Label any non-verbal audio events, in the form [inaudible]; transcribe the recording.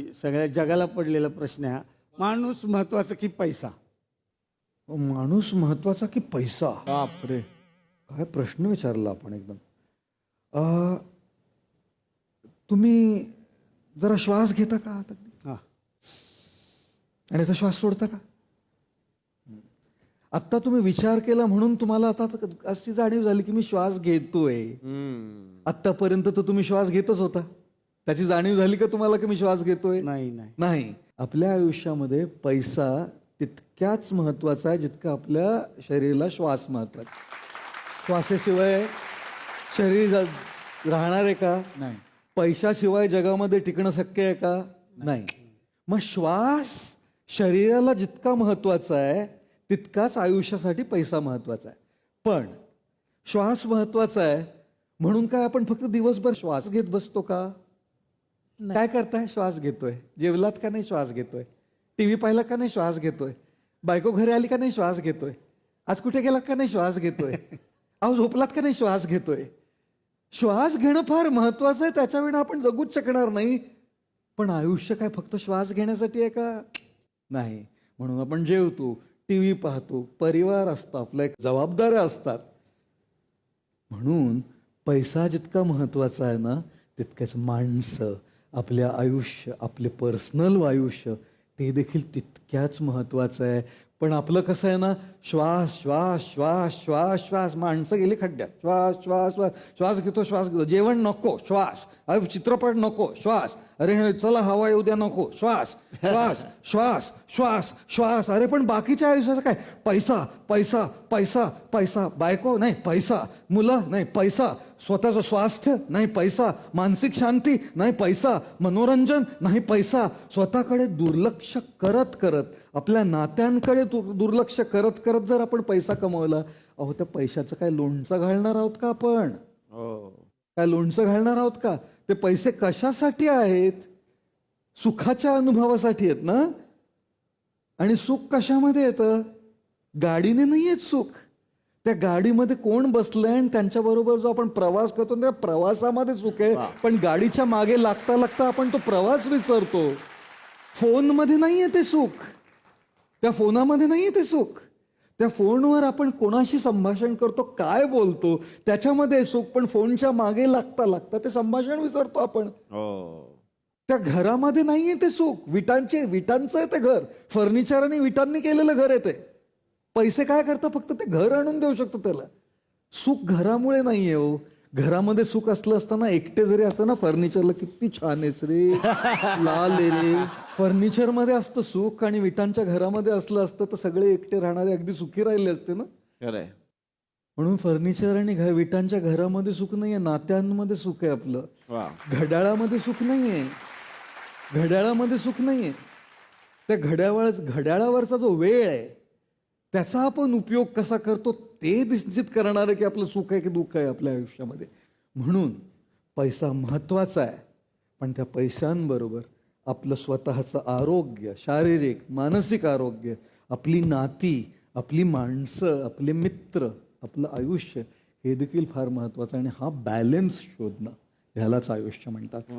सगळ्या जगाला पडलेला प्रश्न आहे हा. माणूस महत्त्वाचा की पैसा? माणूस महत्त्वाचा की पैसा? बापरे. काय प्रश्न विचारला आपण एकदम. अ, तुम्ही जरा श्वास घेता का? आता हा. आणि आता श्वास सोडता का? आत्ता तुम्ही विचार केला म्हणून तुम्हाला आता अशी जाणीव झाली की मी श्वास घेतोय. आत्तापर्यंत तर तुम्ही श्वास घेतच होता. त्याची जाणीव झाली का तुम्हाला की मी श्वास घेतोय? नाही नाही. नाही. आपल्या आयुष्यामध्ये पैसा तितक्याच महत्त्वाचा आहे जितका आपल्या शरीराला श्वास महत्त्वाचा. श्वासाशिवाय शरीर राहणार आहे का? नाही. पैशाशिवाय जगामध्ये टिकणं शक्य आहे का? नाही. मग श्वास शरीराला जितका महत्त्वाचा आहे तितकाच आयुष्यासाठी पैसा महत्त्वाचा आहे. पण श्वास महत्त्वाचा आहे म्हणून काय आपण फक्त दिवसभर श्वास घेत बसतो का? काय करताय? श्वास घेतोय. जेवलात का नाही? श्वास घेतोय. टीव्ही पाहिला का नाही? श्वास घेतोय. बायको घरी आली का नाही? श्वास घेतोय. आज कुठे गेलात का नाही? श्वास घेतोय. [laughs] अहो झोपलात का नाही? श्वास घेतोय. श्वास घेणं फार महत्वाचं आहे. त्याच्या विना आपण जगूच शकणार नाही. पण आयुष्य काय फक्त श्वास घेण्यासाठी आहे का? नाही. म्हणून आपण जेवतो टी व्ही पाहतो परिवार असतो आपल्या एक जबाबदाऱ्या असतात. म्हणून पैसा जितका महत्त्वाचा आहे ना तितकंच माणसं. आपल्या आयुष्य आपले पर्सनल आयुष्य ते देखील तितक्याच महत्त्वाचं आहे. पण आपलं कसं आहे ना श्वास श्वास श्वास श्वास श्वास माणसं गेली खड्ड्यात. श्वास श्वास श्वास श्वास घेतो श्वास घेतो. जेवण नको श्वास. अरे चित्रपट नको श्वास. अरे चला हवा येऊ द्या नको. श्वास श्वास [laughs] श्वास श्वास श्वास. अरे पण बाकीच्या आयुष्याचं काय? पैसा पैसा पैसा पैसा. बायको नाही पैसा. मुलं नाही पैसा. स्वतःचं स्वास्थ्य नाही पैसा. मानसिक शांती नाही पैसा. मनोरंजन नाही पैसा. स्वतःकडे दुर्लक्ष करत करत आपल्या नात्यांकडे दुर्लक्ष करत करत जर आपण पैसा कमवला अहो त्या पैशाचं काय लोणचं घालणार आहोत का आपण? हो. काय लोणचं घालणार आहोत का? ते पैसे कशासाठी आहेत? सुखाच्या अनुभवासाठी आहेत ना? आणि सुख कशामध्ये येतं? गाडीने नाही येत सुख. त्या गाडीमध्ये कोण बसलंय आणि त्यांच्याबरोबर जो आपण प्रवास करतो त्या प्रवासामध्ये सुख आहे. पण गाडीच्या मागे लागता लागता आपण तो प्रवास विसरतो. फोनमध्ये नाहीये ते सुख. त्या फोनामध्ये नाहीये ते सुख. त्या फोनवर आपण कोणाशी संभाषण करतो काय बोलतो त्याच्यामध्ये सुख पण फोनच्या मागे लागता लागता ते संभाषण विसरतो आपण. त्या घरामध्ये नाहीये ते सुख. विटांचे विटांचं आहे ते घर. फर्निचर आणि विटांनी केलेलं घर आहे ते. पैसे काय करता? फक्त ते घर आणून देऊ शकतो त्याला. सुख घरामुळे नाहीये हो. घरामध्ये सुख असलं असताना एकटे जरी असतं ना फर्निचरला किती छान आहेस रे. लाल आहे रे. फर्निचरमध्ये असतं सुख आणि विटांच्या घरामध्ये असलं असतं तर सगळे एकटे राहणारे अगदी सुखी राहिले असते ना. खरंय म्हणून फर्निचर आणि घर विटांच्या घरामध्ये सुख नाहीये नात्यांमध्ये सुख आहे आपलं. वा. घड्याळामध्ये सुख नाहीये. घड्याळामध्ये सुख नाहीये. त्या घड्याळ घड्याळावरचा जो वेळ आहे त्याचा आपण उपयोग कसा करतो ते निश्चित करणार की आपलं सुख आहे की दुःख आहे आपल्या आयुष्यामध्ये. म्हणून पैसा महत्त्वाचा आहे पण त्या पैशांबरोबर आपलं स्वतःचं आरोग्य शारीरिक मानसिक आरोग्य आपली नाती आपली माणसं आपले मित्र आपलं आयुष्य हे देखील फार महत्त्वाचं आणि हा बॅलन्स शोधणं ह्यालाच आयुष्य म्हणतात.